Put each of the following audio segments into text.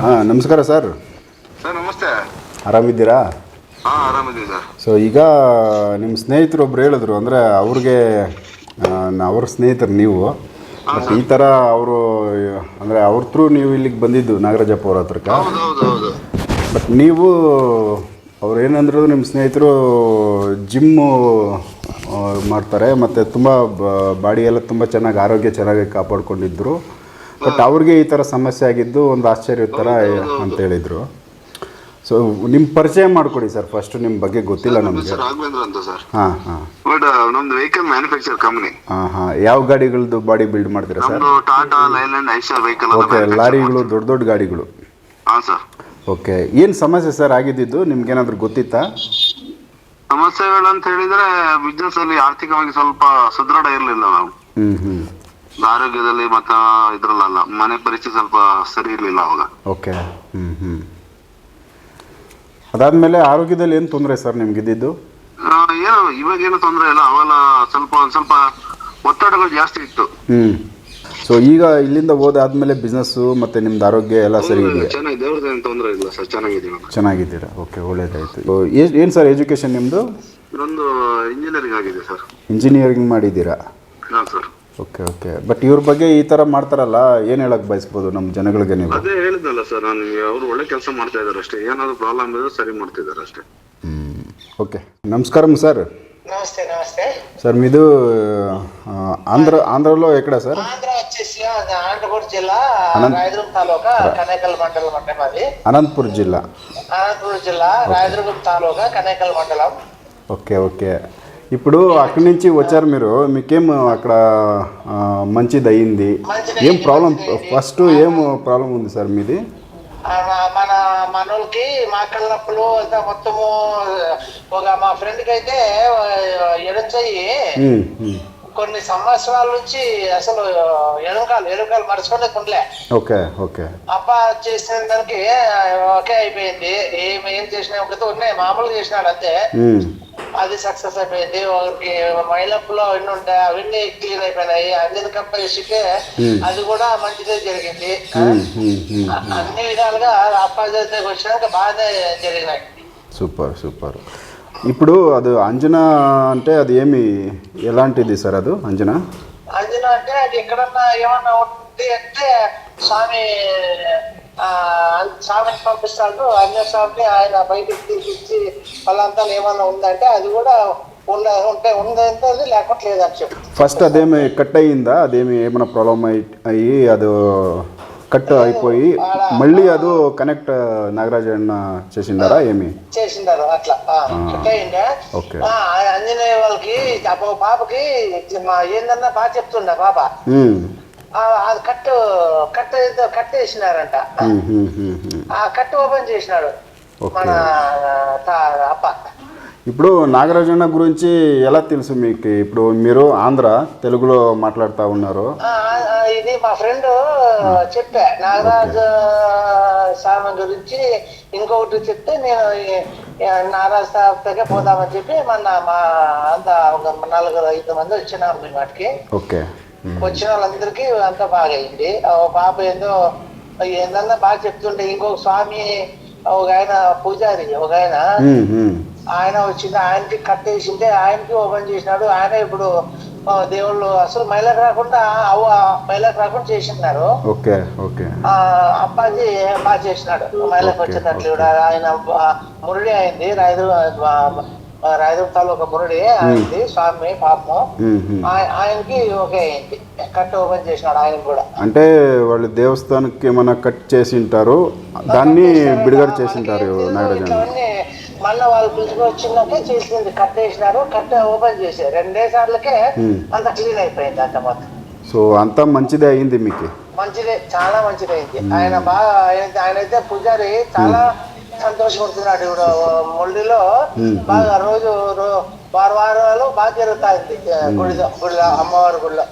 ಹಾಂ ನಮಸ್ಕಾರ sir sir ನಮಸ್ತೆ. ಆರಾಮಿದ್ದೀರಾ? ಹಾಂ ಆರಾಮಿದ್ದೀವಿ ಸರ್. ಸೊ ಈಗ ನಿಮ್ಮ ಸ್ನೇಹಿತರು ಒಬ್ರು ಹೇಳಿದ್ರು ಅಂದರೆ ಅವ್ರಿಗೆ ಅವ್ರ ಸ್ನೇಹಿತರು ನೀವು. ಬಟ್ ಈ ಥರ ಅವರು ಅಂದರೆ ಅವ್ರ ಥ್ರೂ ನೀವು ಇಲ್ಲಿಗೆ ಬಂದಿದ್ದು ನಾಗರಾಜಪ್ಪ ಅವ್ರ ಹತ್ರಕ್ಕೆ. ಬಟ್ ನೀವು ಅವ್ರು ಏನಂದ್ರು ನಿಮ್ಮ ಸ್ನೇಹಿತರು ಜಿಮ್ಮು ಮಾಡ್ತಾರೆ ಮತ್ತು ತುಂಬ ಬಾಡಿ ಎಲ್ಲ ತುಂಬ ಚೆನ್ನಾಗಿ ಆರೋಗ್ಯ ಚೆನ್ನಾಗಿ ಕಾಪಾಡ್ಕೊಂಡಿದ್ರು. ಬಟ್ ಅವ್ರಿಗೆ ಈ ಥರ ಸಮಸ್ಯೆ ಆಗಿದ್ದು ಒಂದು ಆಶ್ಚರ್ಯ ಥರ ಅಂತ ಹೇಳಿದರು. ಸೊ ನಿಮ್ಮ ಪರಿಚಯ ಮಾಡಿಕೊಡಿ ಸರ್ ಫಸ್ಟ್ ನಿಮ್ಮ ಬಗ್ಗೆ ಗೊತ್ತಿಲ್ಲ ನಮಗೆ. ರಾಘವೇಂದ್ರ ಅಂತ ಸರ್ ಹಾಂ ಹಾಂ. ಬಟ್ ನಮ್ದು ವೆಹಿಕಲ್ ಮ್ಯಾನುಫ್ಯಾಕ್ಚರ್ ಕಂಪ್ನಿ ಹಾಂ ಹಾಂ. ಯಾವ ಗಾಡಿಗಳದ್ದು ಬಾಡಿ ಬಿಲ್ಡ್ ಮಾಡ್ತೀರಾ sir Tata Leyland Eicher vehicle okay ಲಾರಿಗಳು ದೊಡ್ಡ ದೊಡ್ಡ ಗಾಡಿಗಳು. ಹಾಂ ಸರ್ ಓಕೆ ಏನು ಸಮಸ್ಯೆ ಸರ್ ಆಗಿದ್ದಿದ್ದು ನಿಮ್ಗೇನಾದರೂ ಗೊತ್ತಿತ್ತಾ? ಸಮಸ್ಯೆಗಳು ಅಂತ ಹೇಳಿದ್ರೆ ಬಿಸ್ನೆಸ್ ಅಲ್ಲಿ ಆರ್ಥಿಕವಾಗಿ ಸ್ವಲ್ಪ ಸುದೃಢ ಇರಲಿಲ್ಲ ನಾವು. ಹ್ಮ್ ಹ್ಞೂ ಆರೋಗ್ಯದಲ್ಲಿ ಮತ್ತ ಇದ್ರಲ್ಲ ಮನೆ ಪರಿಚಯ ಸ್ವಲ್ಪ ಸರಿ ಇರ್ಲಿಲ್ಲ ಅವಾಗ. ಓಕೆ. ಹ್ಞೂ ಹ್ಞೂ ಅದಾದಮೇಲೆ ಆರೋಗ್ಯದಲ್ಲಿ ಏನು ತೊಂದರೆ ಸರ್ ನಿಮ್ಗೆ ಇದ್ದಿದ್ದು? ಏನು ಇವಾಗ ಏನು ತೊಂದರೆ ಇಲ್ಲ. ಅವೆಲ್ಲ ಸ್ವಲ್ಪ ಒಂದ್ ಸ್ವಲ್ಪ ಒತ್ತಡಗಳು ಜಾಸ್ತಿ ಇತ್ತು. ಹ್ಮ್. ಸೊ ಈಗ ಇಲ್ಲಿಂದ ಹೋದಾದ್ಮೇಲೆ ಬಿಸ್ನೆಸ್ಸು ಮತ್ತೆ ನಿಮ್ದು ಆರೋಗ್ಯ ಎಲ್ಲ ಸರಿ ಇದೆಯಾ? ಚೆನ್ನಾಗಿ ತೊಂದರೆ ಇಲ್ಲ ಸರ್ ಚೆನ್ನಾಗಿದ್ದೀವಿ ಚೆನ್ನಾಗಿದ್ದೀರಾ? ಓಕೆ ಒಳ್ಳೇದಾಯಿತು. ಏನು ಸರ್ ಎಜುಕೇಶನ್ ನಿಮ್ಮದು ಇದೊಂದು ಇಂಜಿನಿಯರಿಂಗ್ ಆಗಿದೆ ಸರ್. ಇಂಜಿನಿಯರಿಂಗ್ ಮಾಡಿದ್ದೀರಾ? ಹಾಂ ಸರ್. ಓಕೆ ಓಕೆ ಬಟ್ ಇವ್ರ ಬಗ್ಗೆ ಈ ಥರ ಮಾಡ್ತಾರಲ್ಲ ಏನು ಹೇಳಕ್ಕೆ ಬಯಸ್ಬೋದು ನಮ್ಮ ಜನಗಳಿಗೆ ನೀವು ಅದೇ ಹೇಳಿದ್ನಲ್ಲ ಸರ್ ನಾನು ನಿಮಗೆ ಅವರು ಒಳ್ಳೆ ಕೆಲಸ ಮಾಡ್ತಾ ಇದಾರೆ ಅಷ್ಟೇ ಏನಾದ್ರು ಪ್ರಾಬ್ಲಮ್ ಇದ್ರೆ ಸರಿ ಮಾಡ್ತಿದ್ದಾರೆ ಅಷ್ಟೇ ಹ್ಞೂ ఓకే నమస్కారం సార్ నమస్తే నమస్తే సార్ మీది ఆ, ఆంధ్ర ఆంధ్రలో ఎక్కడ సార్ ఆంధ్ర వచ్చేసి అది అనంతపురం జిల్లా రాయదుర్గం తాలూకా కనేకల్ మండలం అంటే మాది అనంతపూర్ జిల్లా అనంతపురం జిల్లా రాయదుర్గం తాలూకా కనేకల్ మండలం ఓకే ఓకే ఇప్పుడు అక్కడి నుంచి వచ్చారు మీరు. మీకేం అక్కడ మంచిది అయ్యింది మంచిది ఏం ప్రాబ్లం. ఫస్ట్ ఏం ప్రాబ్లం ఉంది సార్ మీది? మన మనోళ్ళకి మా కళ్ళప్పులు అంతా మొత్తము ఒక మా ఫ్రెండ్కి అయితే ఎడంచయ్యి. కొన్ని సంవత్సరాల నుంచి అసలు ఎడంకాలు ఎడంకాలు మరచుకునే కొండలే. Okay okay. అప్ప చేసిన దానికి ఓకే అయిపోయింది. ఏం ఏం చేసినా ఒకటి ఉన్నాయి మామూలుగా చేసినాడు అంతే. అది సక్సెస్ అయిపోయింది. మైలప్పులో అవన్నీ ఉంటాయి అవన్నీ క్లియర్ అయిపోయినాయి. అన్ని కంపెనీస్కి అది కూడా మంచిదే జరిగింది. అన్ని విధాలుగా అప్పాజాతకి వచ్చినాక బాగానే జరిగినాయి. Super super. ఇప్పుడు అది అంజనా అంటే అది ఏమి ఎలాంటిది సార్ అది అంజనా? అంజనా అంటే అది ఎక్కడన్నా ఏమన్నా ఉంది అంటే స్వామి స్వామిని పంపిస్తాడు. అన్య స్వామిని ఆయన బయటికి తీపిచ్చి వాళ్ళంతా ఏమన్నా ఉందంటే అది కూడా ఉండ ఉంటే ఉందంటే లేకపోతే లేదని చెప్పు. ఫస్ట్ అదేమి కట్ అయ్యిందా? అదేమి ఏమైనా ప్రాబ్లం అయ్యి అయ్యి అది కట్ అయిపోయి మళ్ళీ అది కనెక్ట్ నాగరాజ్ అన్న చేసిండారా? ఏమి? చేసిండారు అట్లా. అయిందా ఓకే. ఆంజనేయ వాళ్ళకి పాపకి ఏందన్నా బాగా చెప్తుండ పాప అది కట్టు ఏదో కట్టు వేసినారంట. ఆ కట్టు ఓపెన్ చేసినాడు. మన తా- అప్ప. ఇప్పుడు నాగరాజన్న గురించి ఎలా తెలుసు మీకు? ఇప్పుడు మీరు ఆంధ్ర తెలుగులో మాట్లాడుతూ ఉన్నారు. ఇది మా ఫ్రెండ్ చెప్పా. నాగరాజు స్వామి గురించి ఇంకొకటి చెప్తే నేను నాగరాజు సార్తోకే పోదామని చెప్పి మన మా అంత నలుగురు ఐదు మంది వచ్చినాం మీ వాటికి. ఓకే. వచ్చిన వాళ్ళందరికీ అంతా బాగా అయింది పాప ఏందో ఏందన్నా బాగా చెప్తుంటే ఇంకొక స్వామి ఒక ఆయన పూజారి ఒక ఆయన. ఆయన వచ్చింది ఆయనకి కట్టేసింటే ఆయనకి ఓపెన్ చేసినాడు. ఆయన ఇప్పుడు దేవుళ్ళు అసలు మైలకు రాకుండా అవ్వ మైలకు రాకుండా చేసినారు. అప్పాజీ బాగా చేసినాడు. మైలకు ఓకే, వచ్చినట్లు కూడా ఆయన మురళి అయింది. రాయదు తాలూకా మురళి అయింది స్వామి పాపం. ఆయనకి ఓకే అయింది. కట్ట ఓపెన్ చేసినాడు ఆయన కూడా. అంటే వాళ్ళు దేవస్థానానికి ఏమైనా కట్ చేసి ఉంటారు దాన్ని బిడుగడ చేసి ఉంటారు నాగరాజన్న ఇవన్నీ మళ్ళీ వాళ్ళు పిలుచుకొచ్చినాకే చేసింది. కట్ వేసినారు కట్ట ఓపెన్ చేశారు. రెండే సార్లకే అంత క్లీన్ అయిపోయింది అంత మొత్తం సో అంతా మంచిదే అయింది మీకు? మంచిదే చాలా మంచిదైంది ఆయన బాగా ఆయన ఆయన అయితే పూజారి చాలా సంతోషపడుతున్నాడు ఇప్పుడు ముళ్ళిలో బాగా రోజు వారాలు బాగా జరుగుతాయింది గుడిలో గుడిలో అమ్మవారి గుడిలో.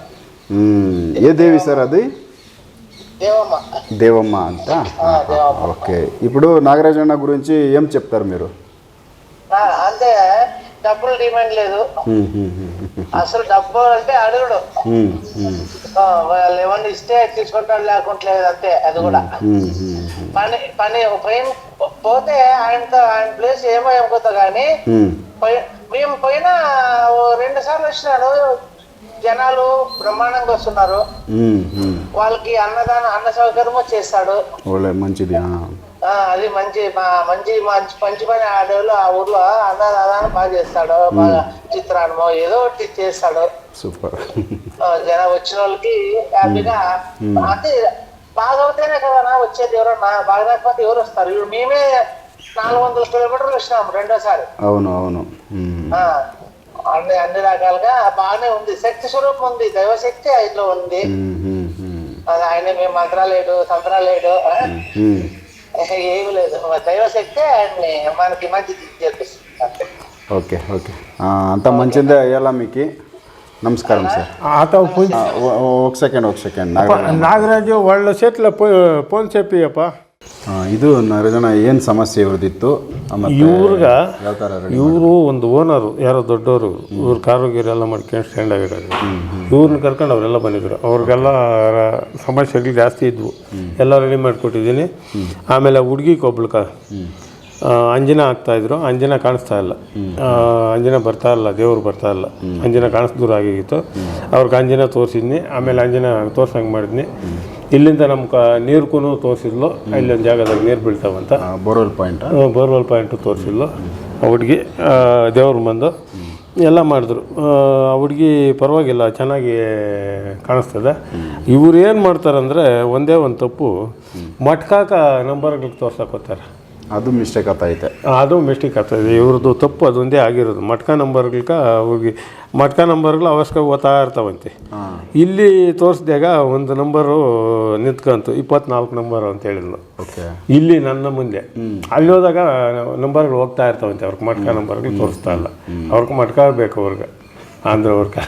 ఏ దేవి సార్ అది? దేవమ్మ. దేవమ్మ అంట? ఓకే. ఇప్పుడు నాగరాజన్న గురించి ఏం చెప్తారు మీరు? అంతే డబ్బులు డిమాండ్ లేదు. అసలు డబ్బు అంటే అడుగుడు. వాళ్ళు ఏమన్నా ఇస్తే తీసుకుంటాడు లేకుంటలేదు అంతే అది కూడా. పని పని ఒక పైన పోతే ఆయనతో ఆయన ప్లేస్ ఏమో ఏమవుతా కానీ మేము పోయిన రెండు సార్లు వచ్చినారు జనాలు బ్రహ్మాండంగా వస్తున్నారు. వాళ్ళకి అన్నదానం అన్న సౌకర్యము చేస్తాడు. మంచిది అది మంచి మంచి మంచి మంచి పని ఆడేవాళ్ళు ఆ ఊర్లో అన్నదానాన్ని బాగా చేస్తాడు బాగా చిత్రాన్నమో ఏదో ఒకటి చేస్తాడు. సూపర్. జన వచ్చిన వాళ్ళకి హ్యాపీగా అంటే బాగా అవుతేనే కదా వచ్చేది ఎవరన్నా బాగా లేకపోతే ఎవరు వస్తారు? ఇప్పుడు మేమే నాలుగు వందల కిలోమీటర్లు వచ్చినాము రెండోసారి. అవును అవును. అన్ని అన్ని రకాలుగా బాగానే ఉంది. శక్తి స్వరూపం ఉంది దైవశక్తి ఆయనలో ఉంది. ఆయన మేము మంత్రాలేడు తంత్రాలేడు ఏమి లేదు. దైవశక్తి ఆయన్ని మనకి మంచి చేపిస్తుంది ఓకే ఓకే. అంత మంచిదే అయ్యేలా మీకు? నమస్కారం సార్. అతను ఒక సెకండ్ ఒక సెకండ్. నాగరాజు. వాళ్ళ చేతిలో ఫోన్ చెప్పి అప్ప ಇದು ನರಜನ ಏನು ಸಮಸ್ಯೆ ಇವ್ರದಿತ್ತು? ಇವ್ರಿಗೆ ಇವ್ರಿಗ ಯಾವ ಥರ ಇವರು ಒಂದು ಓನರು ಯಾರೋ ದೊಡ್ಡವರು ಇವ್ರ ಕಾರು ಗೀರು ಎಲ್ಲ ಮಾಡ್ಕೊಂಡು ಸ್ಟ್ಯಾಂಡ್ ಆಗಿರೋದು ಇವ್ರನ್ನ ಕರ್ಕೊಂಡು ಅವರೆಲ್ಲ ಬಂದಿದ್ರು. ಅವ್ರಿಗೆಲ್ಲ ಸಮಸ್ಯೆಗಳು ಜಾಸ್ತಿ ಇದ್ವು. ಎಲ್ಲ ರೆಡಿ ಮಾಡಿಕೊಟ್ಟಿದ್ದೀನಿ ಆಮೇಲೆ ಹುಡುಗಿಗೊಬ್ಳು ಕ ಅಂಜನ ಆಗ್ತಾ ಇದ್ರು. ಅಂಜನ ಕಾಣಿಸ್ತಾ ಇಲ್ಲ. ಅಂಜನ ಬರ್ತಾ ಇಲ್ಲ ದೇವ್ರು ಬರ್ತಾ ಇಲ್ಲ. ಅಂಜನ ಕಾಣಿಸ್ ದೂರ ಆಗಿತ್ತು. ಅವ್ರಿಗೆ ಅಂಜನ ತೋರಿಸಿದ್ನಿ. ಆಮೇಲೆ ಅಂಜನ ತೋರ್ಸಂಗೆ ಮಾಡಿದ್ನಿ. ಇಲ್ಲಿಂದ ನಮ್ಮ ಕ ನೀರ್ಗೂ ತೋರಿಸಿದ್ಲು ಇಲ್ಲೊಂದು ಜಾಗದಾಗ ನೀರು ಬೀಳ್ತಾವಂತ. Borewell point? ಬೋರ್ವೆಲ್ ಪಾಯಿಂಟು ತೋರಿಸಿದ್ಲು. ಆ ಹುಡುಗಿ ದೇವ್ರ ಬಂದು ಎಲ್ಲ ಮಾಡಿದ್ರು. ಆ ಹುಡುಗಿ ಪರವಾಗಿಲ್ಲ ಚೆನ್ನಾಗಿ ಕಾಣಿಸ್ತದೆ. ಇವ್ರು ಏನು ಮಾಡ್ತಾರಂದರೆ ಒಂದೇ ಒಂದು ತಪ್ಪು ಮಟ್ಕಾಕ ನಂಬರ್ಗಳಿಗೆ ತೋರ್ಸಕ್ಕೋತಾರೆ ಅದು ಮಿಸ್ಟೇಕ್ ಆತೈತೆ ಅದು ಮಿಸ್ಟೇಕ್ ಆಗ್ತದೆ ಇವ್ರದ್ದು ತಪ್ಪು ಅದೊಂದೇ ಆಗಿರೋದು. ಮಟ್ಕ ನಂಬರ್ಗಳ್ಕ ಹೋಗಿ ಮಟ್ಕ ನಂಬರ್ಗಳು ಅವಶ್ಯಕ ಓದ್ತಾ ಇರ್ತಾವಂತೆ. ಇಲ್ಲಿ ತೋರಿಸ್ದಾಗ ಒಂದು ನಂಬರು ನಿಂತ್ಕೊಂತು ಇಪ್ಪತ್ನಾಲ್ಕು ನಂಬರು ಅಂತ ಹೇಳಿದ್ಲು. ಓಕೆ. ಇಲ್ಲಿ ನನ್ನ ಮುಂದೆ. ಅಲ್ಲಿ ಹೋದಾಗ ನಂಬರ್ಗಳು ಹೋಗ್ತಾ ಇರ್ತಾವಂತೆ. ಅವ್ರಿಗೆ ಮಟ್ಕ ನಂಬರ್ಗಳು ತೋರಿಸ್ತಾ ಇಲ್ಲ. ಅವ್ರಿಗೆ ಮಟ್ಕ ಬೇಕು ಅವ್ರಿಗೆ. ಆಂಧ್ರ ಅವ್ರಿಗೆ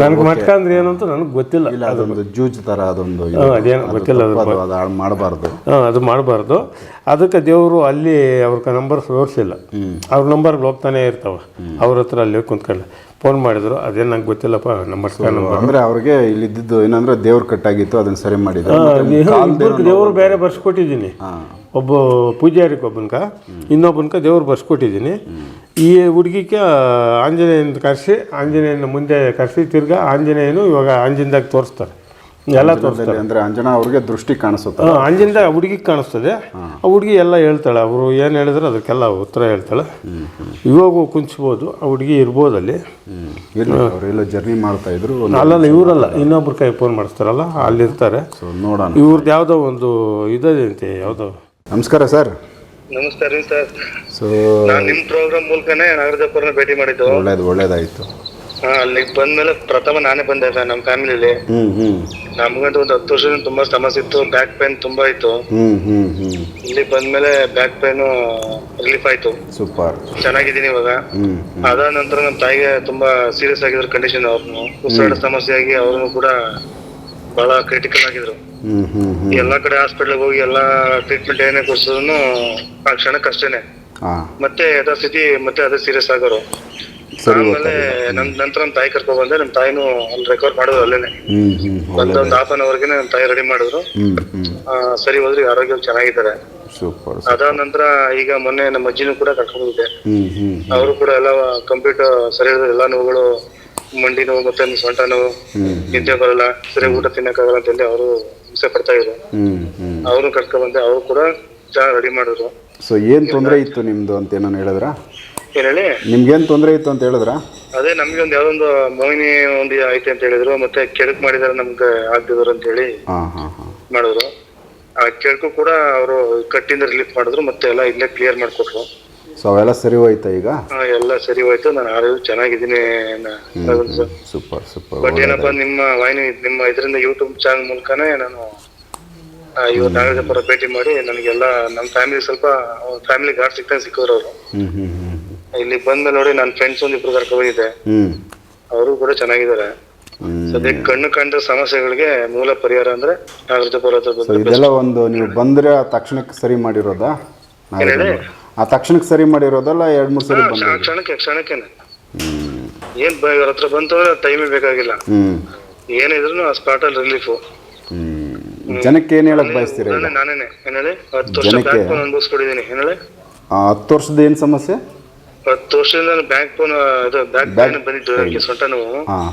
ನನಗೆ ಮಟ್ಕ ಅಂದ್ರೆ ಏನಂತ ನನಗೆ ಗೊತ್ತಿಲ್ಲ. ಇಲ್ಲ ಅದೊಂದು ಜೂಜ್ ಥರ ಅದೊಂದು ಅದೇನು ಗೊತ್ತಿಲ್ಲ ಅದು ಮಾಡಬಾರ್ದು. ಹಾಂ ಅದು ಮಾಡಬಾರ್ದು. ಅದಕ್ಕೆ ದೇವರು ಅಲ್ಲಿ ಅವ್ರ ನಂಬರ್ ತೋರಿಸಿಲ್ಲ. ಅವ್ರ ನಂಬರ್ ಹೋಗ್ತಾನೆ ಇರ್ತಾವ. ಅವ್ರ ಹತ್ರ ಅಲ್ಲಿ ಕುಂತ್ಕೊಂಡು ಫೋನ್ ಮಾಡಿದ್ರು ಅದೇನು ನಂಗೆ ಗೊತ್ತಿಲ್ಲಪ್ಪ ನಂಬರ್ ಅಂದ್ರೆ ಅವ್ರಿಗೆ ಇಲ್ಲಿದ್ದು ಏನಂದ್ರೆ ದೇವ್ರ ಕಟ್ಟಾಗಿತ್ತು ಅದನ್ನ ಸರಿ ಮಾಡಿದ್ರು. ದೇವ್ರು ಬೇರೆ ಬರ್ಸ್ಕೊಟ್ಟಿದ್ದೀನಿ ಒಬ್ಬ ಪೂಜಾರಿಗೆ ಒಬ್ಬನ್ಕ ಇನ್ನೊಬ್ಬನ್ಕ ದೇವ್ರು ಬರ್ಸ್ಕೊಟ್ಟಿದ್ದೀನಿ ಈ ಹುಡುಗಿಗೆ ಆಂಜನೇಯನ ಕರೆಸಿ ಆಂಜನೇಯನ ಮುಂದೆ ಕರೆಸಿ ತಿರ್ಗಾ ಆಂಜನೇಯನು ಇವಾಗ ಆಂಜನದಾಗ ತೋರಿಸ್ತಾರೆ. ಎಲ್ಲ ತೋರಿಸ್ತಾರೆ. ಅಂದ್ರೆ ಅಂಜನಾ ಅವ್ರಿಗೆ ದೃಷ್ಟಿ ಕಾಣಿಸುತ್ತೆ. ಹಾಂ ಹುಡುಗಿ ಹುಡುಗಿಗೆ ಕಾಣಿಸ್ತದೆ ಆ ಹುಡುಗಿ ಎಲ್ಲ ಹೇಳ್ತಾಳೆ ಅವರು ಏನು ಹೇಳಿದ್ರೆ ಅದಕ್ಕೆಲ್ಲ ಉತ್ತರ ಹೇಳ್ತಾಳೆ. ಇವಾಗ ಕುಂಚ್ಬೋದು ಆ ಹುಡುಗಿ ಇರ್ಬೋದು ಅಲ್ಲಿ. ಅವರೆಲ್ಲ ಜರ್ನಿ ಮಾಡ್ತಾ ಇದ್ರು ಅಲ್ಲಲ್ಲ ಇವರಲ್ಲ ಇನ್ನೊಬ್ರ ಕೈ ಫೋನ್ ಮಾಡಿಸ್ತಾರಲ್ಲ ಅಲ್ಲಿರ್ತಾರೆ. ಸೊ ನೋಡೋಣ. ಇವ್ರದ್ದು ಯಾವುದೋ ಒಂದು ಇದಂತೆ ಯಾವುದೋ. ನಮಸ್ಕಾರ ಸರ್. ನಮಸ್ಕಾರ ಸರ್. ಸೊ ನಿಮ್ಮ ನಿಮ್ ಪ್ರೋಗ್ರಾಮ್ ಮೂಲಕನೇ ನಾಗರಾಜಪ್ಪರನ್ನ ಭೇಟಿ ಮಾಡಿದ್ದು. ಒಳ್ಳೇದು ಒಳ್ಳೇದಾಯ್ತು. ಹಾ, ಅಲ್ಲಿಗೆ ಬಂದ್ಮೇಲೆ ಪ್ರಥಮ ನಾನೇ ಬಂದೆ ಸರ್ ನಮ್ಮ ಫ್ಯಾಮಿಲಿಲಿ ಹ್ಞೂ ಹ್ಮ್. ನಮ್ಗಂತೂ ಒಂದು ಹತ್ತು ವರ್ಷದಿಂದ ತುಂಬಾ ಸಮಸ್ಯೆ ಇತ್ತು ಬ್ಯಾಕ್ ಪೇನ್ ತುಂಬಾ ಇತ್ತು. ಹ್ಮ್ ಹ್ಮ್ ಹ್ಮ್. ಇಲ್ಲಿ ಬಂದ್ಮೇಲೆ ಬ್ಯಾಕ್ ಪೇನ್ ರಿಲೀಫ್ ಆಯ್ತು. ಸೂಪರ್. ಚೆನ್ನಾಗಿದ್ದೀನಿ ಇವಾಗ. ಹ್ಮ್ ಅದಾದ ನಂತರ ನಮ್ಮ ತಾಯಿಗೆ ತುಂಬಾ ಸೀರಿಯಸ್ ಆಗಿದ್ರು ಕಂಡೀಷನ್ ಅವ್ರನ್ನು. ಉಸಿರಾಟ ಸಮಸ್ಯೆ ಆಗಿ ಅವ್ರನ್ನು ಕೂಡ ಬಹಳ ಕ್ರಿಟಿಕಲ್ ಆಗಿದ್ರು. ಹ್ಮ್ ಹ್ಮ್ ಹ್ಮ್. ಎಲ್ಲಾ ಕಡೆ ಹಾಸ್ಪಿಟಲ್ ಹೋಗಿ ಎಲ್ಲಾ ಟ್ರೀಟ್ಮೆಂಟ್ ಏನೇ ಕೊಡ್ಸಿದ್ರು ಆ ಕ್ಷಣಕ್ಕೆ ಅಷ್ಟೇನೆ ಹಾ. ಮತ್ತೆ ಯಥಾಸ್ಥಿತಿ ಮತ್ತೆ ಅದೇ ಸೀರಿಯಸ್ ಆಗೋರು. ಆಮೇಲೆ ನಂತರ ನಮ್ಮ ತಾಯಿ ಕರ್ಕೊಂಡ್ ಬಂದೆ ನಮ್ಮ ತಾಯಿನೂ ಅಲ್ಲಿ ರೆಕವರ್ ಮಾಡಿದ್ರು ಅಲ್ಲೇನೆ. ಹ್ಮ್ ಹ್ಮ್ ಬಂದ ಒಂದು ಹಾಫ್ ಅನ್ ಅವರ್ಗೆ ನಮ್ಮ ತಾಯಿ ರೆಡಿ ಮಾಡಿದ್ರು. ಆ, ಸರಿ ಹೋದ್ರಿ ಆರೋಗ್ಯ ಚೆನ್ನಾಗಿದ್ದಾರೆ. ಸೂಪರ್ ಅದಾದ ನಂತರ ಈಗ ಮೊನ್ನೆ ನಮ್ಮ ಅಜ್ಜಿನೂ ಕೂಡ ಕರ್ಕೊಂಡು ಹೋಗಿದ್ದೆ ಹ್ಮ್ ಹ್ಮ್. ಅವರು ಕೂಡ ಎಲ್ಲ ಕಂಪ್ಯೂಟರ್ ಸರಿ ಇರೋದು ಎಲ್ಲಾ ನೋವುಗಳು ಮಂಡಿ ನೋವು ಮತ್ತೆ ಸೊಂಟ ನೋವು ನಿದ್ದೆ ಬರಲ್ಲ ಸರಿ ಊಟ ತಿನ್ನಕ್ಕಾಗಲ್ಲ ಹೇಳಿ ಅವರು ಹಿಂಸೆ ಪಡ್ತಾ ಇದ್ರು. ಹ್ಮ್ ಹ್ಮ್. ಅವ್ರನ್ನ ಕರ್ಕೊಂಡ್ ಬಂದೆ ಅವರು ಕೂಡ ಚೆನ್ನಾಗಿ ರೆಡಿ ಮಾಡಿದ್ರು. ಸೊ ಏನು ತೊಂದರೆ ಇತ್ತು ನಿಮ್ಮದು ಅಂತ ಏನೋ ಹೇಳಿದ್ರಾ? ಏನ್ ಹೇಳಿ. ನಿಮ್ಗೇನು ತೊಂದರೆ ಇತ್ತು ಅಂತ ಹೇಳಿದ್ರಾ? ಅದೇ ನಮ್ಗೆ ಒಂದು ಯಾವ್ದೊಂದು ಮೋಹಿನಿ ಒಂದು ಐತೆ ಅಂತ ಹೇಳಿದ್ರು. ಮತ್ತೆ ಕೆಡಕ್ ಮಾಡಿದಾರೆ ನಮ್ಗೆ ಆಗ್ತಿದ್ರು ಅಂತ ಹೇಳಿ ಹಾಂ ಹಾಂ ಹಾಂ. ಮಾಡಿದ್ರು. ಆ ಕೆಡಕು ಕೂಡ ಅವರು ಕಟ್ಟಿಂದ ರಿಲೀಫ್ ಮಾಡಿದ್ರು. ಮತ್ತೆ ಎಲ್ಲ ಇಲ್ಲೇ ಕ್ಲಿಯರ್ ಮಾಡ್ಕೊಟ್ರು. ಸೊ ಅವೆಲ್ಲ ಸರಿ ಹೋಯ್ತಾ ಈಗ? ಆ, ಎಲ್ಲ ಸರಿ ಹೋಯ್ತು. ನಾನು ಆರೋಗ್ಯ ಚೆನ್ನಾಗಿದ್ದೀನಿ ಸೂಪರ್ ಸೂಪರ್. ಬಟ್ ಏನಪ್ಪಾ ನಿಮ್ಮ ವಾಹಿನಿ ನಿಮ್ಮ ಇದರಿಂದ ಯೂಟ್ಯೂಬ್ ಚಾನಲ್ ಮೂಲಕನೇ ನಾನು ಆ, ಇವತ್ತು ಪರ ಭೇಟಿ ಮಾಡಿ ನನಗೆಲ್ಲ ನಮ್ಮ ಫ್ಯಾಮಿಲಿ ಸ್ವಲ್ಪ ಫ್ಯಾಮಿಲಿ ಗಾರ್ಡ್ ಸಿಕ್ತಂಗೆ ಸಿಕ್ಕಿದ್ರು ಅವರು. ಹ್ಞೂ ಹ್ಞೂ ಹ್ಞೂ ಇಲ್ಲಿ ಬಂದ ನೋಡಿ ನನ್ನ ಫ್ರೆಂಡ್ಸ್ ಒಂದು ಇಬ್ರು ಬಂದಿದ್ದೆ ಹ್ಞೂ ಅವರು ಕೂಡ ಚೆನ್ನಾಗಿದ್ದಾರೆ. ಸದ್ಯಕ್ಕೆ ಕಣ್ಣು ಕಂಡ ಸಮಸ್ಯೆಗಳಿಗೆ ಮೂಲ ಪರಿಹಾರ ಅಂದ್ರೆ ನಾಗರಾಜಪುರ ಹತ್ರ ಸೊ ಬಂದು ಇದೆಲ್ಲ ಒಂದು ನೀವು ಬಂದ್ರೆ ಆ ತಕ್ಷಣಕ್ಕೆ ಸರಿ ಮಾಡಿರೋದಾ? ನಾಗರಾಜ ಆ ತಕ್ಷಣಕ್ಕೆ ಸರಿ ಮಾಡಿರೋದಲ್ಲ ಎರಡ್ ಮೂರ್ ಸರಿ ಬಂದ ಕ್ಷಣಕ್ಕೆ ಕ್ಷಣಕ್ಕೇನೆ. ಏನ್ ಬ- ಇವ್ರ ಹತ್ರ ಬಂತು ಟೈಮೇ ಬೇಕಾಗಿಲ್ಲ. ಹ್ಞೂ ಏನಿದ್ರು ಆ ಸ್ಪಾಟ್ ಅಲ್ಲಿ ರಿಲೀಫ್ ಹ್ಞೂ ಜನಕ್ಕೆ ಏನು ಹೇಳಕ್ ಬಯಸ್ತೀರಾ ಈಗ? ನಾನೇನೆ. ಏನ್ ಹೇಳಿ ಹತ್ತು ವರ್ಷ ಜನಕ್ಕೆ? ಬ್ಯಾಂಕ್ ಫೋನ್ ಏನ್ ಹೇಳಿ? ಆ, ಹತ್ತು ವರ್ಷದ ಏನು ಸಮಸ್ಯೆ? ಹತ್ತು ವರ್ಷದಿಂದ ನಾನು ಬ್ಯಾಂಕ್ ಫೋನ್ ಅದು ಬ್ಯಾಕ್ Back ಪೇನ್ ನನಗೆ ಸೊಂಟ ನೋವು ಹಾಂ.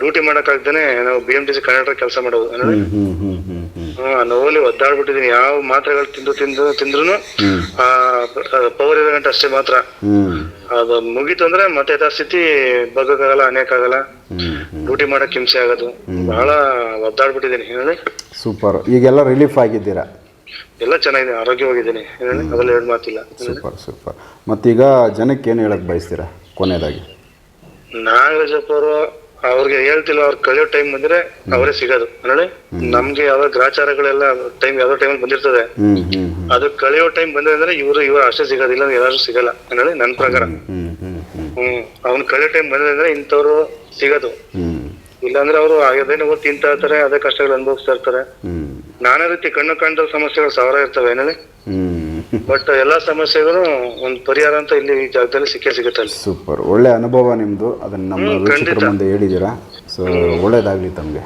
ಡ್ಯೂಟಿ ಮಾಡಕ್ಕಾಗ್ದೇನೆ ನಾವು B M T C Kannada ಕೆಲಸ ಮಾಡೋದು. ಏನ್ ಹೇಳಿ ಹ್ಞೂ ಹ್ಞೂ ಹ್ಞೂ ಹ್ಞೂ ಹ್ಞೂ ಹ್ಮ್ ನೋವಲ್ಲಿ ಒದ್ದಾಡ್ಬಿಟ್ಟಿದೀನಿ ಯಾವ ಮಾತ್ರೆಗಳು ತಿಂದು ತಿಂದು ತಿಂದ್ರು ಪವರ್ ಇರೋ ಗಂಟೆ ಅಷ್ಟೇ ಮಾತ್ರ. ಹ್ಞೂ ಅದು ಮುಗೀತು ಅಂದ್ರೆ ಮತ್ತೆ ಯಥಾಸ್ಥಿತಿ ಬಗ್ಗಕ್ಕಾಗಲ್ಲ ಅನೇಕಾಗಲ್ಲ ಹ್ಞೂ ಹ್ಞೂ ಡ್ಯೂಟಿ ಮಾಡಕ್ ಹಿಂಸೆ ಆಗೋದು. ಬಹಳ ಒದ್ದಾಡ್ಬಿಟ್ಟಿದೀನಿ ಹೇಳಿ. ಸೂಪರ್. ಈಗೆಲ್ಲ ರಿಲೀಫ್ ಆಗಿದ್ದೀರಾ? ಎಲ್ಲ ಚೆನ್ನಾಗಿದೆ ಆರೋಗ್ಯವಾಗಿದ್ದೀನಿ. ಅದರಲ್ಲಿ ಎರಡು ಮಾತಿಲ್ಲ. Super super. ಮತ್ತೀಗ ಜನಕ್ಕೆ ಏನು ಹೇಳಕ್ ಬಯಸ್ತೀರಾ ಕೊನೆಯದಾಗಿ? ನಾಗರಾಜಪ್ಪ ಅವರು ಅವ್ರಿಗೆ ಹೇಳ್ತಿಲ್ಲ ಅವ್ರು ಕಳಿಯೋ ಟೈಮ್ ಬಂದ್ರೆ ಅವರೇ ಸಿಗೋದು. ಅಂದ್ರೆ ನಮ್ಗೆ ಯಾವ ಗ್ರಾಚಾರಗಳೆಲ್ಲ ಟೈಮ್ ಯಾವ ಟೈಮ್ ಬಂದಿರ್ತದೆ. ಅದು ಕಳಿಯೋ ಟೈಮ್ ಬಂದ್ರೆ ಅಂದ್ರೆ ಇವರು ಇವರು ಅಷ್ಟೇ ಸಿಗೋದಿಲ್ಲ ಇಲ್ಲ ಯಾರು ಸಿಗಲ್ಲ. ಹೇಳಿ ನನ್ ಪ್ರಕಾರ. ಹ್ಮ್ ಅವ್ನ್ ಕಳಿಯೋ ಟೈಮ್ ಬಂದ್ರೆ ಅಂದ್ರೆ ಇಂಥವ್ರು ಸಿಗೋದು. ಇಲ್ಲಾಂದ್ರೆ ಅವರು ಅದೇನೋ ತಿಂತಾ ಇರ್ತಾರೆ ಅದೇ ಕಷ್ಟಗಳು ಅನುಭವಿಸ್ತಾ ಇರ್ತಾರೆ. ನಾನಾ ರೀತಿ ಕಣ್ಣು ಕಂಡ ಸಮಸ್ಯೆಗಳು ಸಾವಿರ ಇರ್ತವೆ ಏನಲ್ಲಿ? ಹ್ಞೂ ಬಟ್ ಎಲ್ಲಾ ಸಮಸ್ಯೆಗಳು ಒಂದು ಪರಿಹಾರ ಅಂತ ಇಲ್ಲಿ ಈ ಜಾಗದಲ್ಲಿ ಸಿಕ್ಕೇ ಸಿಗುತ್ತೆ ಅಲ್ಲಿ. ಸೂಪರ್. ಒಳ್ಳೆ ಅನುಭವ ನಿಮ್ಮದು ಅದನ್ನ ನಮ್ಮ ಹ್ಮ್, ವೀಕ್ಷಕರ ಮುಂದೆ ಹೇಳಿದ್ದೀರಾ. ಸೊ ಒಳ್ಳೇದಾಗಲಿ ತಮಗೆ.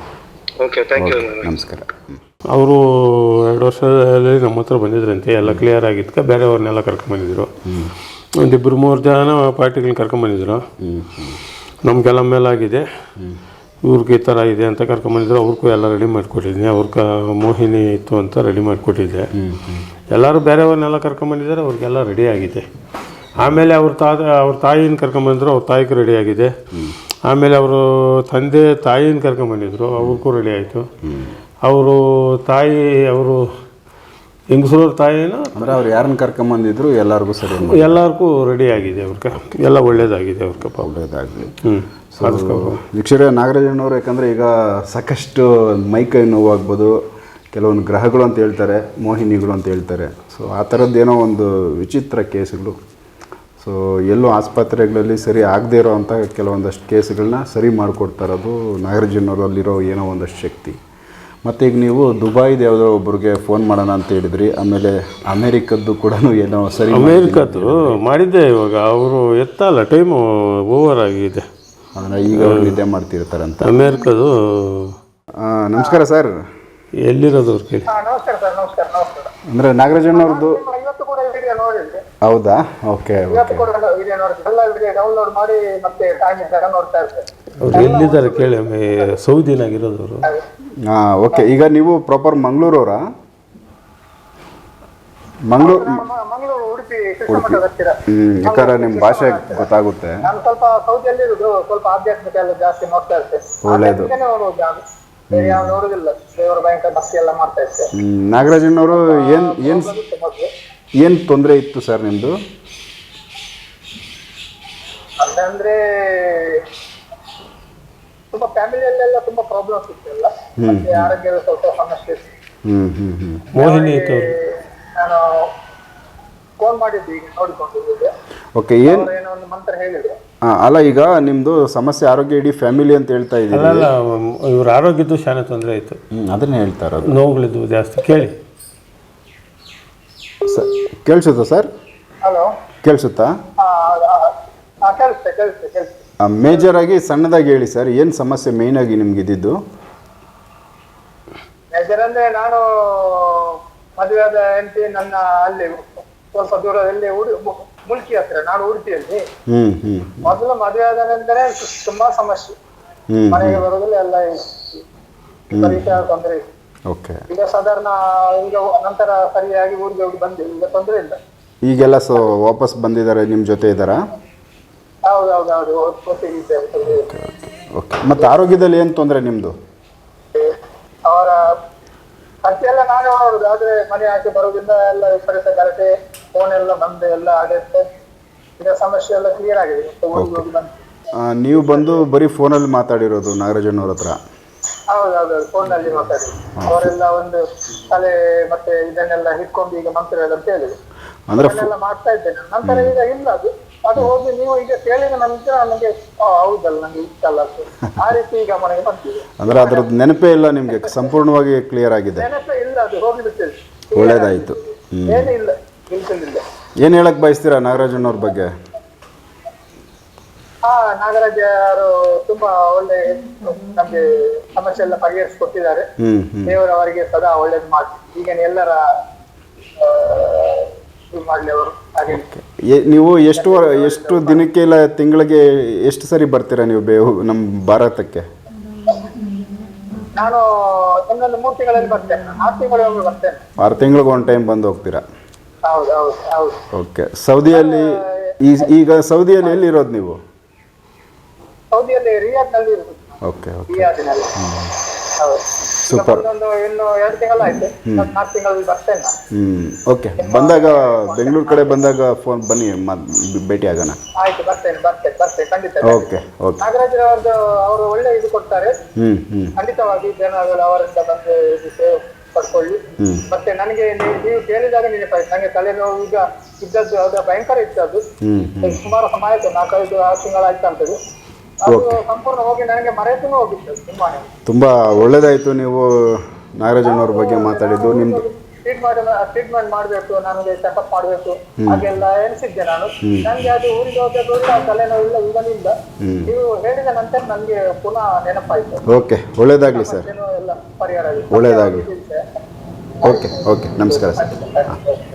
ಓಕೆ ಥ್ಯಾಂಕ್ ಯು ನಮಸ್ಕಾರ. ಹ್ಮ್. ಅವರು ಎರಡು ವರ್ಷದಲ್ಲಿ ನಮ್ಮ ಹತ್ರ ಬಂದಿದ್ರಂತೆ. ಎಲ್ಲ ಕ್ಲಿಯರ್ ಬೇರೆ ಬೇರೆಯವ್ರನ್ನೆಲ್ಲ ಕರ್ಕೊಂಬಂದಿದ್ರು ಒಂದಿಬ್ಬರು ಮೂರು ಜನ ಪಾರ್ಟಿಗಳನ್ನ ಕರ್ಕೊಂಬಂದಿದ್ರು ನಮಗೆಲ್ಲ ಮೇಲಾಗಿದೆ. ಇವ್ರಿಗೆ ಈ ಥರ ಇದೆ ಅಂತ ಕರ್ಕೊಂಬಂದಿದ್ರು ಅವ್ರಿಗೂ ಎಲ್ಲ ರೆಡಿ ಮಾಡಿಕೊಟ್ಟಿದ್ದೀನಿ. ಅವ್ರಿಗೆ ಮೋಹಿನಿ ಇತ್ತು ಅಂತ ರೆಡಿ ಮಾಡಿಕೊಟ್ಟಿದ್ದೆ. ಎಲ್ಲರೂ ಬೇರೆಯವ್ರನ್ನೆಲ್ಲ ಕರ್ಕೊಂಬಂದಿದ್ದಾರೆ ಅವ್ರಿಗೆಲ್ಲ ರೆಡಿ ಆಗಿದೆ. ಆಮೇಲೆ ಅವ್ರ ತಾದ ಅವ್ರ ತಾಯಿನ ಕರ್ಕೊಂಬಂದ್ರು ಅವ್ರ ತಾಯಿಗೂ ರೆಡಿ ಆಗಿದೆ. ಆಮೇಲೆ ಅವರು ತಂದೆ ತಾಯಿನ ಕರ್ಕೊಂಬಂದಿದ್ರು ಅವ್ರಿಗೂ ರೆಡಿ ಆಯಿತು. ಅವರು ತಾಯಿ ಅವರು ಹೆಂಗಸರವ್ರ ತಾಯಿನ? ಅಂದರೆ ಅವ್ರು ಯಾರನ್ನ ಕರ್ಕೊಂಬಂದಿದ್ರು ಎಲ್ಲರಿಗೂ ಸರಿ ಎಲ್ಲರಿಗೂ ರೆಡಿ ಆಗಿದೆ ಅವ್ರಿಗೆ. ಎಲ್ಲ ಒಳ್ಳೇದಾಗಿದೆ ಅವ್ರಿಗೆ ಒಳ್ಳೇದಾಗಿದೆ. ಒಳ್ಳೇದಾಗಲಿ ಹ್ಞೂ ವೀಕ್ಷಕರೇ ನಾಗರಾಜಣ್ಣವ್ರು ಯಾಕಂದರೆ ಈಗ ಸಾಕಷ್ಟು ಮೈಕೈ ನೋವಾಗ್ಬೋದು. ಕೆಲವೊಂದು ಗ್ರಹಗಳು ಅಂತ ಹೇಳ್ತಾರೆ ಮೋಹಿನಿಗಳು ಅಂತ ಹೇಳ್ತಾರೆ. ಸೊ ಆ ಥರದ್ದು ಏನೋ ಒಂದು ವಿಚಿತ್ರ ಕೇಸುಗಳು. ಸೊ ಎಲ್ಲೂ ಆಸ್ಪತ್ರೆಗಳಲ್ಲಿ ಸರಿ ಆಗದೇ ಇರೋವಂಥ ಕೆಲವೊಂದಷ್ಟು ಕೇಸುಗಳನ್ನ ಸರಿ ಮಾಡಿಕೊಡ್ತಾರದು ನಾಗರಾಜನವರು ಅಲ್ಲಿರೋ ಏನೋ ಒಂದಷ್ಟು ಶಕ್ತಿ. ಮತ್ತು ಈಗ ನೀವು ದುಬೈದು ಯಾವುದೋ ಒಬ್ರಿಗೆ ಫೋನ್ ಮಾಡೋಣ ಅಂತ ಹೇಳಿದ್ರಿ. ಆಮೇಲೆ ಅಮೇರಿಕದ್ದು ಕೂಡ ಏನೋ ಸರಿ ಅಮೇರಿಕದ್ದು ಮಾಡಿದ್ದೆ ಇವಾಗ. ಅವರು ಎತ್ತಲ್ಲ ಟೈಮು ಓವರ್ ಆಗಿದೆ. ಅಂದರೆ ಈಗ ಅವ್ರು ನಿದ್ದೆ ಮಾಡ್ತಿರ್ತಾರಂತ. ಅಮೇರಿಕದು ಆ, ನಮಸ್ಕಾರ ಸರ್. ಎಲ್ಲಿರೋದು ಅವ್ರ ಕೇಳಿ? ಹಾ ನಮಸ್ಕಾರ ಸರ್ ನಮಸ್ಕಾರ ನಮಸ್ಕಾರ. ಅಂದರೆ ನಾಗರಾಜಣ್ಣವ್ರದ್ದು ಇವತ್ತು ಕೂಡ ವಿಡಿಯೋ ನೋಡಿದ್ದೆ ಹೌದಾ? ಓಕೆ ಇವತ್ತು ಕೂಡ ವಿಡಿಯೋ ನೋಡಿದ್ದೆ ಎಲ್ಲ ವಿಡಿಯೋ ಡೌನ್ಲೋಡ್ ಮಾಡಿ ಮತ್ತೆ ಟೈಮ್ ಇದ್ದಾಗ ನೋಡ್ತಾ ಇರ್ತೇನೆ ಅವ್ರು ಎಲ್ಲಿದ್ದಾರೆ ಕೇಳಿ ಸೌದಿನಾಗಿರೋದು ಅವರು. ಹಾಂ ಓಕೆ. ಈಗ ನೀವು ಪ್ರಾಪರ್ ಮಂಗಳೂರವರಾ? ಮಂಗಳೂರು ಮಂಗಳೂರು ಉಡುಪಿ ಕೃಷ್ಣ ಮಠದ ಹತ್ತಿರ. ಹ್ಞೂ ಯಾಕಂದ್ರೆ ನಿಮ್ಮ ಭಾಷೆ ಗೊತ್ತಾಗುತ್ತೆ. ನಾನು ಸ್ವಲ್ಪ ಸೌದಿಯಲ್ಲಿ ಇರೋದು ಸ್ವಲ್ಪ ಆಧ್ಯಾತ್ಮಿಕ ಎಲ್ಲ ಜಾಸ್ತಿ ನೋಡ್ತಾ ಇರ್ತೇನೆ. ಒಳ್ಳೇದು. ಬೇರೆ ಯಾವ ನೋಡುದಿಲ್ಲ. ದೇವರ ಭಯಂಕರ ಭಕ್ತಿ ಎಲ್ಲ ಮಾಡ್ತಾ ಇರ್ತೇನೆ. ಹ್ಮ್, ನಾಗರಾಜಣ್ಣವರು ಏನ್ ಏನ್ ಏನ್ ಮೊದ್ಲು ಏನು ತೊಂದರೆ ಇತ್ತು ಸರ್ ನಿಮ್ದು? ಅಂದ್ರೆ ತುಂಬಾ ಫ್ಯಾಮಿಲಿಯಲ್ಲೆಲ್ಲ ತುಂಬಾ ಪ್ರಾಬ್ಲಮ್ಸ್ ಇತ್ತು ಎಲ್ಲ. ಮತ್ತೆ ಆರೋಗ್ಯದ ಸ್ವಲ್ಪ ಸಮಸ್ಯೆ ಹ್ಮ್ ಹ್ಮ್ ಹ್ಮ್. ಮೋಹಿನಿ ನಾನು ಫೋನ್ ಮಾಡಿದ್ದೆ ಈಗ ನೋಡಿಕೊಂಡಿದ್ದೆ ಓಕೆ ಏನು ಏನೋ ಒಂದು ಮಂತ್ರ ಹೇಳಿದ್ರು. ಅಲ್ಲ ಈಗ ನಿಮ್ಮದು ಸಮಸ್ಯೆ ಆರೋಗ್ಯ ಇಡೀ ಫ್ಯಾಮಿಲಿ ಅಂತ ಹೇಳ್ತಾ ಇದ್ದೀವಿ ಅಲ್ಲ ಇವ್ರ ಆರೋಗ್ಯದ್ದು ಶಾನೆ ತೊಂದರೆ ಆಯಿತು. ಹ್ಞೂ ಅದನ್ನೇ ಹೇಳ್ತಾ ಇರೋದು. ನೋವುಗಳಿದ್ವು ಜಾಸ್ತಿ. ಕೇಳಿ. ಸ ಕೇಳಿಸುತ್ತಾ ಸರ್? ಹಲೋ ಕೇಳಿಸುತ್ತಾ? ಕೇಳಿಸ್ತೆ ಕೇಳಿಸ್ತೆ ಕೇಳಿಸ್ತೆ. ಮೇಜರ್ ಆಗಿ ಸಣ್ಣದಾಗಿ ಹೇಳಿ ಸರ್ ಏನು ಸಮಸ್ಯೆ ಮೇಯ್ನ್ ಆಗಿ ನಿಮ್ಗೆ ಇದ್ದಿದ್ದು ಮೇಜರ್ ಅಂದ್ರೆ ನಾನು ಮದುವೆ ಆದ ಹೆಂಡತಿ ನನ್ನ ಅಲ್ಲಿ ಸ್ವಲ್ಪ ದೂರದಲ್ಲಿ ಉಡು ಮುಲ್ಕಿ ಹತ್ರ ನಾನು ಉಡುಪಿಯಲ್ಲಿ. ಮೊದಲು ಮದುವೆ ಆದ ನಂತರ ತುಂಬಾ ಸಮಸ್ಯೆ. ಮನೆಗೆ ಬರೋದಿಲ್ಲ ಎಲ್ಲ ತೊಂದರೆ ಓಕೆ. ಈಗ ಸಾಧಾರಣ ಈಗ ನಂತರ ಸರಿಯಾಗಿ ಊರಿಗೆ ಹೋಗಿ ಬಂದಿಲ್ಲ ಈಗ ತೊಂದರೆ ಇಲ್ಲ. ಈಗೆಲ್ಲ ಸೊ ವಾಪಸ್ ಬಂದಿದ್ದಾರೆ ನಿಮ್ಮ ಜೊತೆ ಇದ್ದಾರಾ? ಹೌದೌದೌದು ಇಲ್ಲ. ಓಕೆ ಮತ್ತೆ ಆರೋಗ್ಯದಲ್ಲಿ ಏನು ತೊಂದರೆ ನಿಮ್ಮದು ಖರ್ಚು ಎಲ್ಲ ನಾನೇ ನೋಡುದು ಆದ್ರೆ ಮನೆ ಆಚೆ ಬರೋದ್ರಿಂದ ಎಲ್ಲ ವಿಪರೀತ ಗಲಾಟೆ ಫೋನ್ ಎಲ್ಲ ಬಂದು ಎಲ್ಲ ಆಡತ್ತೆ ಈಗ ಸಮಸ್ಯೆ ಎಲ್ಲ ಕ್ಲಿಯರ್ ಆಗಿದೆ. ಮತ್ತೆ ಹೋಗಿ ಬಂದು. ನೀವು ಬಂದು ಬರೀ ಫೋನಲ್ಲಿ ಮಾತಾಡಿರೋದು ನಾಗರಾಜನ್ ಅವ್ರ ಹತ್ರ ಹೌದೌದು ಫೋನ್ ಅಲ್ಲಿ ಮಾತಾಡಿ ಅವರೆಲ್ಲ ಒಂದು ತಲೆ ಮತ್ತೆ ಇದನ್ನೆಲ್ಲ ಹಿಡ್ಕೊಂಡು ಈಗ ಮಂತ್ರ ಅಂತ ಹೇಳಿದ್ರು ಅಂದ್ರೆ ಅದನ್ನೆಲ್ಲ ಮಾಡ್ತಾ ಇದ್ದೇನೆ. ನಂತರ ಈಗ ಇಲ್ಲ ಅದು. ಅದು ಹೋಗಿ ನೀವು ಈಗ ಕೇಳಿದ ನಂತರ ನನಗೆ ಹೌದಲ್ಲ ನಂಗೆ ಇಷ್ಟ ಅಲ್ಲ ಆ ರೀತಿ ಈಗ ಮನೆಗೆ ಬರ್ತೀವಿ ಅಂದ್ರೆ ಅದ್ರದ್ದು ನೆನಪೇ ಇಲ್ಲ ನಿಮ್ಗೆ ಸಂಪೂರ್ಣವಾಗಿ ಕ್ಲಿಯರ್ ಆಗಿದೆ. ನೆನಪೇ ಇಲ್ಲ ಅದು ಹೋಗಿ ಒಳ್ಳೇದಾಯ್ತು. ಏನಿಲ್ಲ ಏನೂ ಹೇಳಕ್ಕೆ ಬಯಸ್ತೀರಾ ನಾಗರಾಜಣ್ಣವ್ರ ಬಗ್ಗೆ? ಹಾ ನಾಗರಾಜ ಅವರು ತುಂಬಾ ಒಳ್ಳೆ ನಮ್ಗೆ ಸಮಸ್ಯೆ ಎಲ್ಲ ಪರಿಹರಿಸಿಕೊಟ್ಟಿದ್ದಾರೆ. ದೇವರು ಅವರಿಗೆ ಸದಾ ಒಳ್ಳೇದು ಮಾಡ್ತೀವಿ ಈಗ ಎಲ್ಲರ ಆ, ಮಾಡ್ಲಿ ಅವರು ಹಾಗೆ. ನೀವು ಎಷ್ಟು ಎಷ್ಟು ದಿನಕ್ಕೆ ಇಲ್ಲ ತಿಂಗಳಿಗೆ ಎಷ್ಟು ಸರಿ ಬರ್ತೀರಾ ನೀವು ಬೇ ನಮ್ಮ ಭಾರತಕ್ಕೆ? ನಾನು ಒಂದೊಂದು ಮೂರು ತಿಂಗಳಲ್ಲಿ ಬರ್ತೇನೆ. ಆರು ತಿಂಗಳಿಗೆ ಬರ್ತೇನೆ. ಆರು ತಿಂಗಳಿಗೆ ಒನ್ ಟೈಮ್ ಬಂದು ಹೋಗ್ತೀರಾ? ಹೌದು ಹೌದು ಹೌದು. ಓಕೆ ಸೌದಿಯಲ್ಲಿ ಈ- ಈಗ ಸೌದಿಯಲ್ಲಿ ಎಲ್ಲಿರೋದು ನೀವು? ಸೌದಿಯಲ್ಲಿ ರಿಯಾದ್ನಲ್ಲಿ ಇರುದು. ಓಕೆ ಓಕೆ ರಿಯಾದಿನಲ್ಲಿ. ಹೌದು. ಒಂದು ಇನ್ನು ಎರಡು ತಿಂಗಳಾಯ್ತು ನಾಲ್ಕು ತಿಂಗಳಲ್ಲಿ ಬರ್ತೇನೆ ಹ್ಞೂ ಓಕೆ ಬಂದಾಗ ಬೆಂಗಳೂರು ಕಡೆ ಬಂದಾಗ ಫೋನ್ ಬನ್ನಿ ಭೇಟಿ ಆಗೋಣ. ಆಯ್ತು ಬರ್ತೇನೆ ಬರ್ತೇನೆ ಬರ್ತೇನೆ ಖಂಡಿತ ಓಕೆ ಓಕೆ ನಾಗರಾಜ್ ಅವರದ್ದು ಅವರು ಒಳ್ಳೆ ಇದು ಕೊಡ್ತಾರೆ. ಹ್ಞೂ ಹ್ಞೂ ಖಂಡಿತವಾಗಿ ಜನಗಳು ಅವರಿಂದ ಬಂದು ಇದು ಸೇವೆ ಪಡ್ಕೊಳ್ಳಿ. ಮತ್ತೆ ನನಗೆ ನೀವು ನೀವು ಕೇಳಿದಾಗ ನೆನಪಾಯ್ತು ನನಗೆ ತಲೆನೋವು ಈಗ ಇದ್ದದ್ದು ಅದು ಭಯಂಕರ ಇತ್ತು ಅದು. ಸುಮಾರು ಸಮಯ ಆಯ್ತು ನಾಲ್ಕೈದು ಆರು ತಿಂಗಳಾಯ್ತು ಅಂತದ್ದು ಅದು ಸಂಪೂರ್ಣ ಹೋಗಿ ನನಗೆ ಮರೆತೂ ಹೋಗಿತ್ತು ತುಂಬಾನೇ. ತುಂಬ ಒಳ್ಳೆಯದಾಯಿತು ನೀವು ನಾಗರಾಜನವ್ರ ಬಗ್ಗೆ ಮಾತಾಡಿದ್ದು. ನಿಮ್ದು ಟ್ರೀಟ್ಮೆಂಟ್ ಟ್ರೀಟ್ಮೆಂಟ್ ಮಾಡಬೇಕು ನನಗೆ ಚೆಕಪ್ ಮಾಡಬೇಕು. ಹಾಗೆಲ್ಲ ಎನಿಸಿದ್ದೆ ನಾನು. ನನಗೆ ಅದು ಊರಿಗೆ ಹೋದದ್ದು ಇಲ್ಲ ತಲೆನೋವು ಇಲ್ಲ ಈಗಲಿಲ್ಲ ನೀವು ಹೇಳಿದ ನಂತರ ನನಗೆ ಪುನಃ ನೆನಪಾಯ್ತು. ಓಕೆ ಒಳ್ಳೇದಾಗಲಿ ಸರ್. ಒಳ್ಳೇದಾಗ್ಲಿ ಎಲ್ಲ ಪರಿಹಾರ ಆಗಿದೆ. ಒಳ್ಳೆಯದಾಗಲಿ ತಿಳಿಸಿದೆ. ಓಕೆ ಓಕೆ ನಮಸ್ಕಾರ ಸರ್. ಆಯ್ತು.